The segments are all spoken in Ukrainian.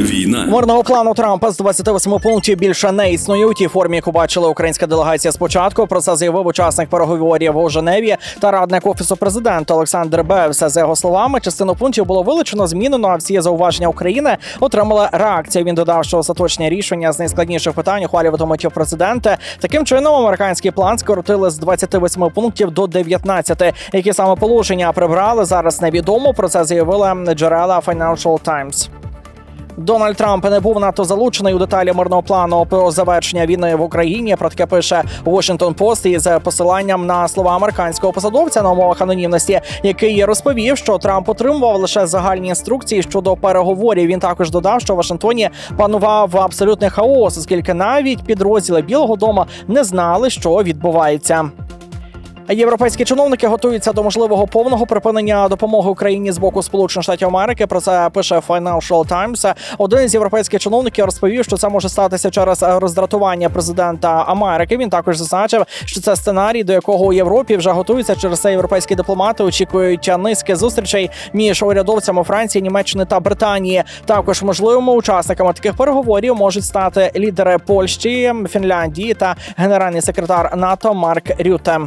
Війна Мирного плану Трампа з 28 пунктів більше не існує у тій формі, яку бачила українська делегація спочатку. Про це заявив учасник переговорів у Женеві та радник офісу президента Олександр Бевса. За його словами, частину пунктів було вилучено, змінено. А всі зауваження України отримали реакцію. Він додав, що остаточне рішення з найскладніших питань ухвалюватимуть президенти. Таким чином, американський план скоротили з 28 пунктів до 19. Які саме положення прибрали зараз невідомо. Про це заявили джерела Financial Times. Дональд Трамп не був надто залучений у деталі мирного плану про завершення війни в Україні. Про таке пише Washington Post із посиланням на слова американського посадовця на умовах анонімності, який розповів, що Трамп отримував лише загальні інструкції щодо переговорів. Він також додав, що в Вашингтоні панував абсолютний хаос, оскільки навіть підрозділи Білого Дому не знали, що відбувається. Європейські чиновники готуються до можливого повного припинення допомоги Україні з боку Сполучених Штатів Америки. Про це пише Financial Times. Один із європейських чиновників розповів, що це може статися через роздратування президента Америки. Він також зазначив, що це сценарій, до якого у Європі вже готуються через це європейські дипломати. Очікують низки зустрічей між урядовцями Франції, Німеччини та Британії. Також можливими учасниками таких переговорів можуть стати лідери Польщі, Фінляндії та генеральний секретар НАТО Марк Рюте.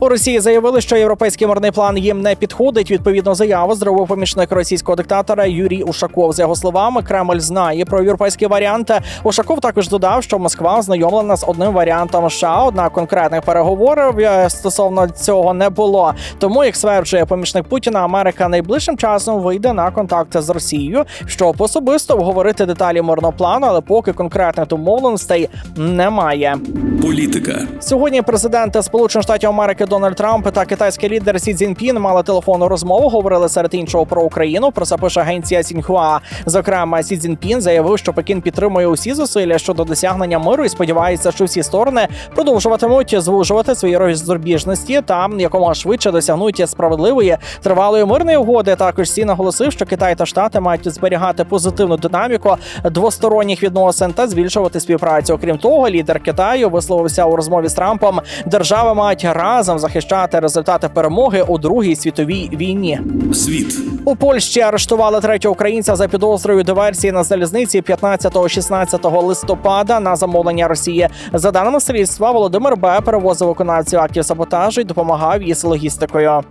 У Росії заявили, що європейський мирний план їм не підходить. Відповідно, заяву зробив помічник російського диктатора Юрій Ушаков. За його словами, Кремль знає про європейські варіанти. Ушаков також додав, що Москва ознайомлена з одним варіантом США, однак конкретних переговорів е, стосовно цього не було. Тому, як стверджує помічник Путіна, Америка найближчим часом вийде на контакти з Росією, щоб особисто обговорити деталі мирного плану, але поки конкретних домовленостей немає. політика Сьогодні президенти Сполучених Штатів Америки Дональд Трамп та китайський лідер Сі Цзіньпін мали телефонну розмову. Говорили серед іншого про Україну. Про це пише агенція Сіньхуа. Зокрема, Сі Цзіньпін заявив, що Пекін підтримує усі зусилля щодо досягнення миру і сподівається, що всі сторони продовжуватимуть звужувати свої розбіжності та якомога швидше досягнуть справедливої тривалої мирної угоди. Також Сі наголосив, що Китай та Штати мають зберігати позитивну динаміку двосторонніх відносин та збільшувати співпрацю. Окрім того, лідер Китаю висловився у розмові з Трампом. Держави мають разом захищати результати перемоги у другій світовій війні. світ У Польщі арештували третього українця за підозрою диверсії на залізниці 15-16 листопада на замовлення Росії. За даними слідства, Володимир Б. перевозив виконавців актів саботажу і допомагав із логістикою.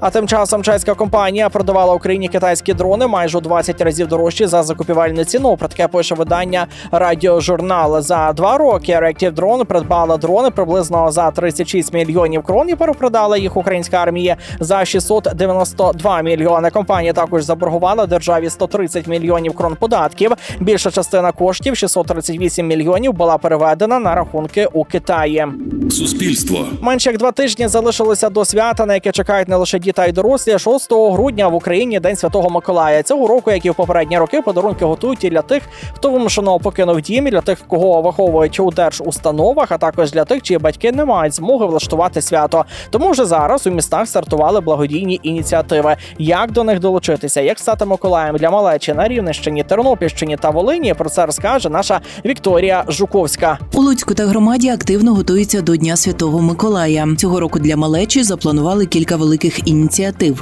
А тим часом чеська компанія продавала Україні китайські дрони майже у 20 разів дорожчі за закупівельну ціну. Про таке пише видання Радіожурнал. За два роки Reactive Drone придбала дрони приблизно за 36 мільйонів крон і перепродала їх українська армії за 692 мільйони. Компанія також заборгувала державі 130 мільйонів крон податків. Більша частина коштів 638 мільйонів була переведена на рахунки у Китаї. суспільство Менше як два тижні залишилося до свята, на яке чекають не лише діти, а й дорослі. 6 грудня в Україні День Святого Миколая. Цього року, як і в попередні роки, подарунки готують і для тих, хто вимушено покинув дім, і для тих, кого виховують у держустановах, а також для тих, чиї батьки не мають змоги влаштувати свято. Тому вже зараз у містах стартували благодійні ініціативи. Як до них долучитися, як стати Миколаєм для малечі на Рівненщині, Тернопільщині та Волині. Про це розкаже наша Вікторія Жуковська. У Луцьку та громаді активно готуються до Дня Святого Миколая. Цього року для малечі запланували кілька великих ініціатив: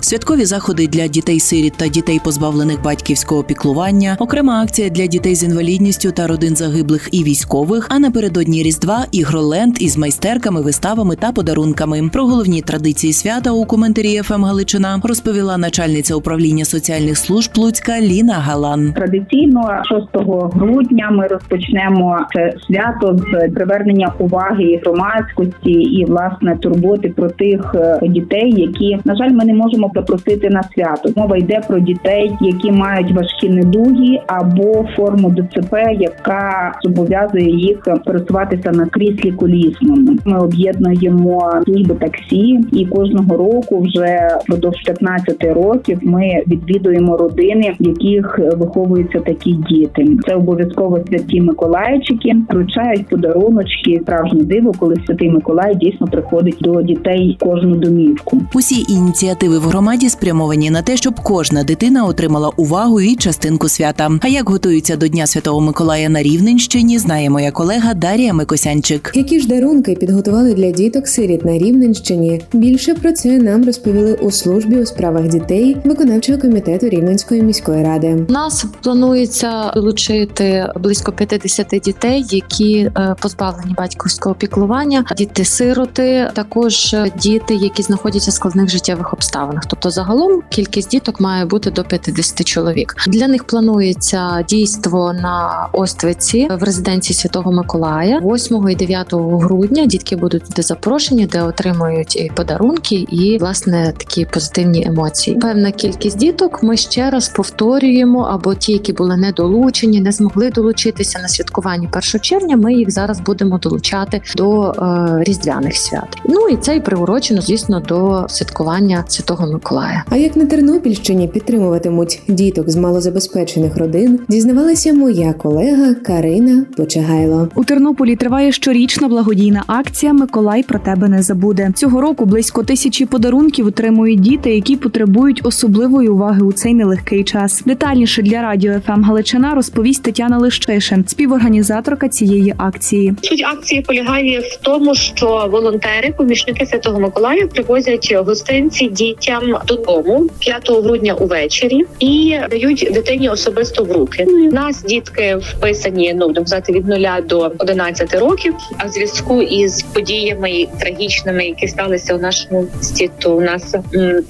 святкові заходи для дітей-сиріт та дітей, позбавлених батьківського піклування, окрема акція для дітей з інвалідністю та родин загиблих і військових. А напередодні Різдва ігроленд із майстерками, виставами та подарунками. Про головні традиції свята у коментарі ФМ Галичина розповіла начальниця управління соціальних служб Луцька Ліна Галан. Традиційно 6 грудня ми розпочнемо це свято з привернення уваги громадськості і власне турботи про тих е, дітей, які на жаль ми не можемо запросити на свято. Мова йде про дітей, які мають важкі недуги або форму ДЦП, яка зобов'язує їх пересуватися на кріслі колісному. Ми об'єднуємо служби таксі, і кожного року, вже впродовж 15 років, ми відвідуємо родини, в яких виховуються такі діти. Це обов'язково святі Миколайчики, вручають подаруночки. Справжнє диво, коли святий Миколай дійсно приходить до дітей кожну домівку. Усі ініціативи ініціативи в громаді спрямовані на те, щоб кожна дитина отримала увагу і частинку свята. А як готуються до Дня Святого Миколая на Рівненщині, знає моя колега Дарія Микосянчик. Які ж дарунки підготували для діток сиріт на Рівненщині? Більше про це нам розповіли у службі у справах дітей виконавчого комітету Рівненської міської ради. У нас планується долучити близько 50 дітей, які е, позбавлені батьківського піклування, діти-сироти, також діти, які знаходяться в складних життєвих обставинах. Тобто, загалом кількість діток має бути до 50 чоловік. Для них планується дійство на Оствиці в резиденції Святого Миколая 8 і 9 грудня. Дітки будуть туди запрошені, де отримують і подарунки, і власне такі позитивні емоції. Певна кількість діток. Ми ще раз повторюємо, або ті, які були не долучені, не змогли долучитися на святкуванні 1 червня. Ми їх зараз будемо долучати до е, різдвяних свят. Ну і це і приурочено, звісно, до святкування Святого Миколая. А як на Тернопільщині підтримуватимуть діток з малозабезпечених родин, дізнавалася моя колега Карина Почагайло. У Тернополі триває щорічна благодійна акція Миколай про тебе не забуде. Цього року близько тисячі подарунків отримують діти, які потребують особливої уваги у цей нелегкий час. Детальніше для радіо ФМ Галичина розповість Тетяна Лищишин, співорганізаторка цієї акції. Суть акції полягає в тому, що волонтери, помічники Святого Миколая, привозять гостинці дітям додому 5 грудня увечері і дають дитині особисто в руки. У нас дітки вписані ну сказати, від 0 до 11 років. А в зв'язку із подіями трагічними, які сталися у нашому місті, то у нас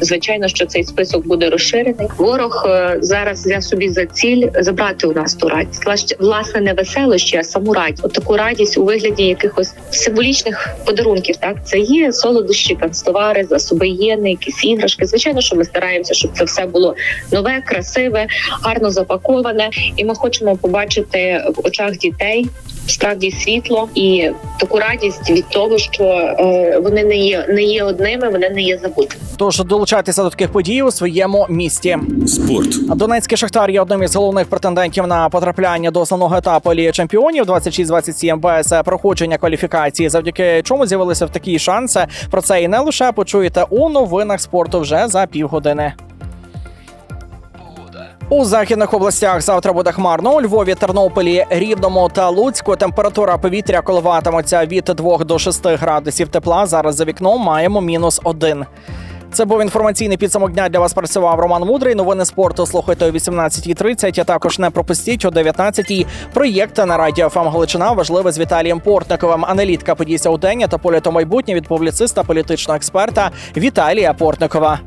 звичайно, що цей список буде розширений. Ворог е, зараз взяв собі за ціль забрати у нас ту радість. Власне не веселощі, а саму радість. От таку радість у вигляді якихось символічних подарунків. Так це є солодощі, канцтовари, засоби єни, якісь іграшки. Звичайно, що ми стараємося, щоб це все було нове, красиве, гарно запаковане, і ми хочемо побачити в очах дітей. Справді світло і таку радість від того, що е, вони не є не є одними, вони не є забутими. Тож долучайтеся до таких подій у своєму місті. Спорт. Донецький Шахтар є одним із головних претендентів на потрапляння до основного етапу Ліги Чемпіонів 26-27 без проходження кваліфікації, завдяки чому з'явилися в такі шанси. Про це і не лише почуєте у новинах спорту вже за півгодини. У західних областях завтра буде хмарно. У Львові, Тернополі, Рівному та Луцьку температура повітря коливатиметься від 2 до 6 градусів тепла. Зараз за вікном маємо мінус 1. Це був інформаційний підсумок дня. Для вас працював Роман Мудрий. Новини спорту слухайте о 18.30, А також не пропустіть о 19.00 проєкт на радіо ФМ Галичина. Важливе з Віталієм Портниковим. Аналітка подійся у день та політу майбутнє від публіциста політичного експерта Віталія Портникова.